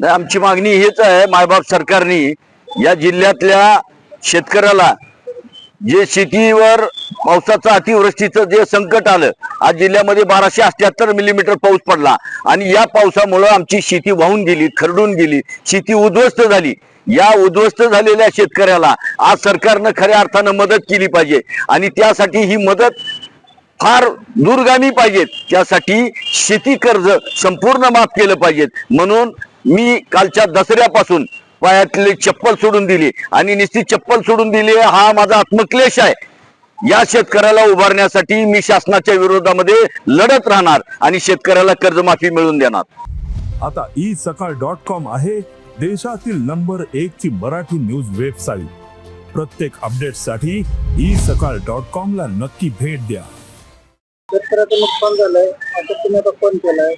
नाही, आमची मागणी हेच आहे मायबाप सरकारने या जिल्ह्यातल्या शेतकऱ्याला जे शेतीवर पावसाचं अतिवृष्टीचं जे संकट आलं आज जिल्ह्यामध्ये बाराशे अठ्याहत्तर मिलीमीटर पाऊस पडला आणि या पावसामुळं आमची शेती वाहून गेली खरडून गेली शेती उद्ध्वस्त झाली. या उद्ध्वस्त झालेल्या शेतकऱ्याला आज सरकारनं खऱ्या अर्थानं मदत केली पाहिजे आणि त्यासाठी ही मदत फार दूरगामी पाहिजेत. त्यासाठी शेती कर्ज संपूर्ण माफ केलं पाहिजेत. म्हणून मी कालच्या दसऱ्यापासून पायातली चप्पल सोडून दिली. आणि निश्चित चप्पल सोडून दिली हा माझा आत्मक्लेश आहे. या शेतकऱ्याला उभारण्यासाठी मी शासनाच्या विरोधामध्ये लढत राहणार आणि शेतकऱ्याला कर्जमाफी मिळवून देणार. आता ई सकाळ डॉट कॉम आहे देशातील नंबर एक ची मराठी न्यूज वेबसाईट प्रत्येक अपडेटसाठी ई सकाळ डॉट कॉम ला नक्की भेट द्या. शेतकऱ्याचं नुकसान झालंय आता तुम्ही आता फोन केलाय.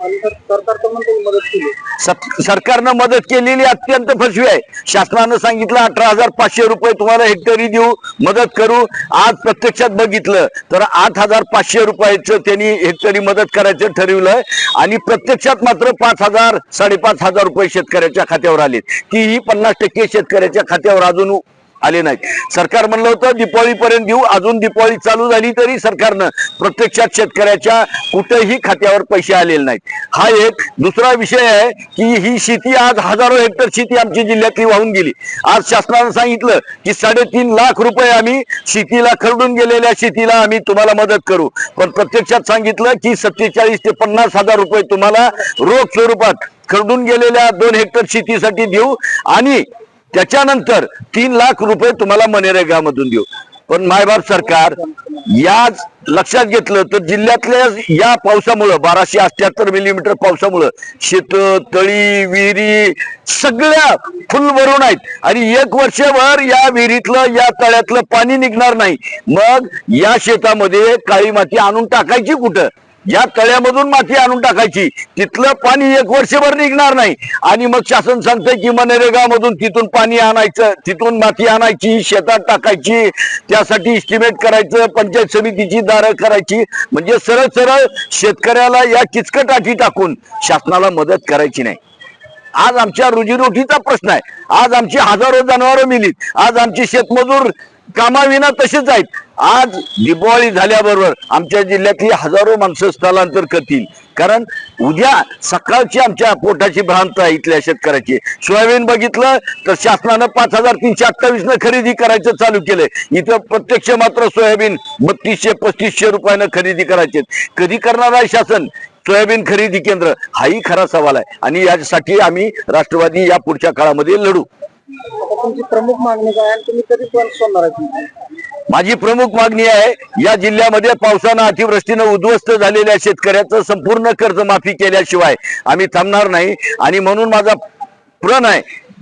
आणि तर मदत केली. सत- सरकारनं मदत केलेली अत्यंत फसवी आहे. शासनानं सांगितलं अठरा हजार पाचशे रुपये तुम्हाला हेक्टरी देऊ मदत करू. आज प्रत्यक्षात बघितलं तर आठ हजार पाचशे रुपयाचं त्यांनी हेक्टरी मदत करायचं ठरवलंय. आणि प्रत्यक्षात मात्र पाच हजार साडेपाच हजार रुपये शेतकऱ्याच्या खात्यावर आलेत. की ही पन्नास टक्के शेतकऱ्याच्या खात्यावर अजून आले नाहीत. सरकार म्हणलं होतं दिपावळीपर्यंत देऊ अजून दिपावळी चालू झाली तरी सरकारनं प्रत्यक्षात शेतकऱ्याच्या कुठेही खात्यावर पैसे आलेले नाहीत. हा एक दुसरा विषय आहे की ही शेती आज हजारो हेक्टर शेती आमची जिल्ह्यातली वाहून गेली. आज शासनानं सांगितलं की साडेतीन लाख रुपये आम्ही शेतीला खरडून गेलेल्या शेतीला आम्ही तुम्हाला मदत करू. पण प्रत्यक्षात सांगितलं की सत्तेचाळीस ते पन्नास हजार रुपये तुम्हाला रोख स्वरूपात खरडून गेलेल्या दोन हेक्टर शेतीसाठी देऊ आणि त्याच्यानंतर तीन लाख रुपये तुम्हाला मनरेगामधून देऊ. पण मायबाप सरकार याच लक्षात घेतलं तर जिल्ह्यातल्या या पावसामुळं बाराशे अठ्याहत्तर मिलीमीटर पावसामुळं शेत तळी विहिरी सगळ्या फुल भरून आहेत. आणि एक वर्षभर या विहिरीतलं या तळ्यातलं पाणी निघणार नाही. मग या शेतामध्ये काळी माती आणून टाकायची कुठं? या तळ्यामधून माती आणून टाकायची. तिथलं पाणी एक वर्षभर निघणार नाही. आणि मग शासन सांगतंय की मनरेगा मधून तिथून पाणी आणायचं तिथून माती आणायची शेतात टाकायची. त्यासाठी इस्टिमेट करायचं पंचायत समितीची दारं करायची. म्हणजे सरळ सरळ शेतकऱ्याला या किचकट आठी टाकून शासनाला मदत करायची नाही. आज आमच्या रोजीरोटीचा प्रश्न आहे. आज आमची हजारो जनावरं मिलीत. आज आमची शेतमजूर कामाविना तसेच आहेत. आज दिवाळी झाल्याबरोबर आमच्या जिल्ह्यातली हजारो माणसं स्थलांतर करतील. कारण उद्या सकाळची आमच्या पोटाची भ्रांत आहे इथल्या शेतकऱ्याची. सोयाबीन बघितलं तर शासनानं पाच हजार तीनशे अठ्ठावीस न खरेदी करायचं चालू केलंय. इथं प्रत्यक्ष मात्र सोयाबीन बत्तीसशे पस्तीसशे रुपयानं खरेदी करायचे कधी करणार आहे शासन? सोयाबीन खरेदी केंद्र हाही खरा सवाल आहे. आणि यासाठी आम्ही राष्ट्रवादी या पुढच्या काळामध्ये लढू. आता तुमची प्रमुख मागणी काय आणि तुम्ही कधी पण सोडणार आहे तुमची? माझी प्रमुख मागणी आहे या जिल्ह्यामध्ये पावसानं अतिवृष्टीनं उद्ध्वस्त झालेल्या शेतकऱ्याचं संपूर्ण कर्जमाफी केल्याशिवाय आम्ही थांबणार नाही. आणि म्हणून माझा प्रण आहे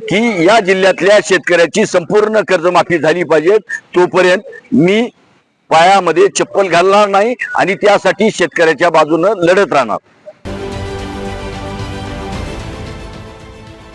की या जिल्ह्यातल्या शेतकऱ्याची संपूर्ण कर्जमाफी झाली पाहिजे. तोपर्यंत मी पायामध्ये चप्पल घालणार नाही आणि त्यासाठी शेतकऱ्याच्या बाजूनं लढत राहणार.